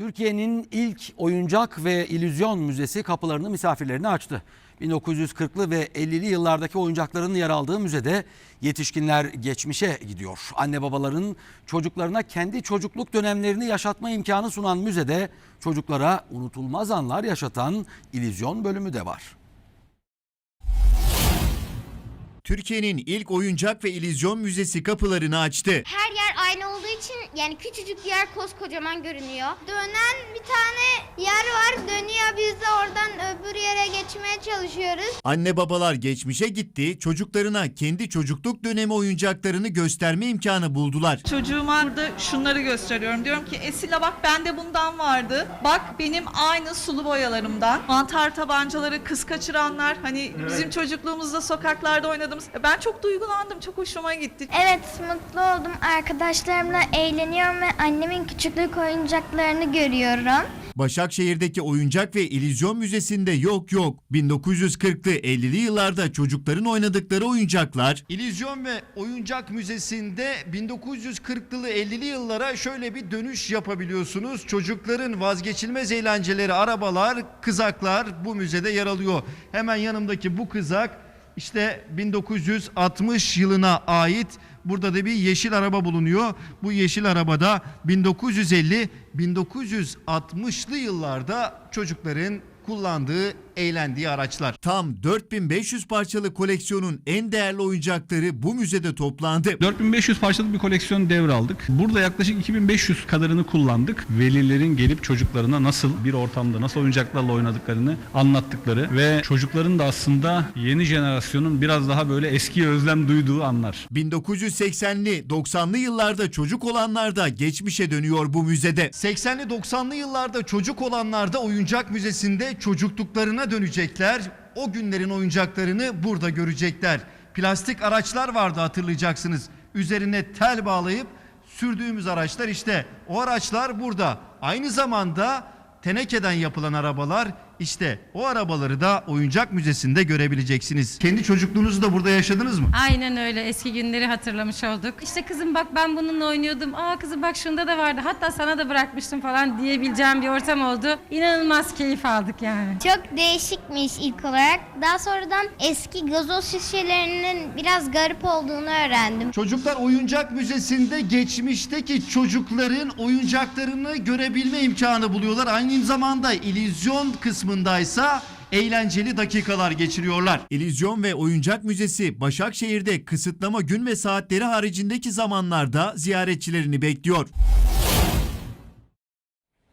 Türkiye'nin ilk oyuncak ve illüzyon müzesi kapılarını misafirlerine açtı. 1940'lı ve 50'li yıllardaki oyuncakların yer aldığı müzede yetişkinler geçmişe gidiyor. Anne babaların çocuklarına kendi çocukluk dönemlerini yaşatma imkanı sunan müzede çocuklara unutulmaz anlar yaşatan illüzyon bölümü de var. Türkiye'nin ilk oyuncak ve illüzyon müzesi kapılarını açtı. Her yer aynı olduğu için yani küçücük yer koskocaman görünüyor. Dönen bir tane yer var dönüyor biz de oradan öbür yere geçmeye çalışıyoruz. Anne babalar geçmişe gitti, çocuklarına kendi çocukluk dönemi oyuncaklarını gösterme imkanı buldular. Çocuğuma burada şunları gösteriyorum. Diyorum ki Esila bak bende bundan vardı. Bak benim aynı sulu boyalarımdan. Mantar tabancaları, kız kaçıranlar. Hani bizim çocukluğumuzda sokaklarda oynadığımız. Ben çok duygulandım. Çok hoşuma gitti. Evet mutlu oldum. Arkadaşlarımla eğleniyorum ve annemin küçüklük oyuncaklarını görüyorum. Başakşehir'deki Oyuncak ve İllüzyon Müzesi'nde yok yok. 1940'lı 50'li yıllarda çocukların oynadıkları oyuncaklar, İllüzyon ve Oyuncak Müzesi'nde 1940'lı 50'li yıllara şöyle bir dönüş yapabiliyorsunuz. Çocukların vazgeçilmez eğlenceleri, arabalar, kızaklar bu müzede yer alıyor. Hemen yanımdaki bu kızak işte 1960 yılına ait burada da bir yeşil araba bulunuyor. Bu yeşil arabada 1950 1960'lı yıllarda çocukların kullandığı, eğlendiği araçlar. tam 4500 parçalı koleksiyonun en değerli oyuncakları bu müzede toplandı. 4500 parçalık bir koleksiyon devraldık. Burada yaklaşık 2500 kadarını kullandık. Velilerin gelip çocuklarına nasıl bir ortamda, nasıl oyuncaklarla oynadıklarını anlattıkları ve çocukların da aslında yeni jenerasyonun biraz daha böyle eski özlem duyduğu anlar. 1980'li 90'lı yıllarda çocuk olanlar da geçmişe dönüyor bu müzede. 80'li 90'lı yıllarda çocuk olanlar da oyuncak müzesinde çocukluklarına dönecekler. O günlerin oyuncaklarını burada görecekler. Plastik araçlar vardı hatırlayacaksınız. Üzerine tel bağlayıp sürdüğümüz araçlar işte. O araçlar burada. Aynı zamanda tenekeden yapılan arabalar işte o arabaları da oyuncak müzesinde görebileceksiniz. Kendi çocukluğunuzu da burada yaşadınız mı? Aynen öyle eski günleri hatırlamış olduk. İşte kızım bak ben bununla oynuyordum. Aa kızım bak şunda da vardı. Hatta sana da bırakmıştım falan diyebileceğim bir ortam oldu. İnanılmaz keyif aldık yani. Çok değişikmiş ilk olarak. Daha sonradan eski gazoz şişelerinin biraz garip olduğunu öğrendim. Çocuklar Oyuncak Müzesi'nde geçmişteki çocukların oyuncaklarını görebilme imkanı buluyorlar. Aynı zamanda illüzyon kısmındaysa eğlenceli dakikalar geçiriyorlar. İllüzyon ve Oyuncak Müzesi Başakşehir'de kısıtlama gün ve saatleri haricindeki zamanlarda ziyaretçilerini bekliyor.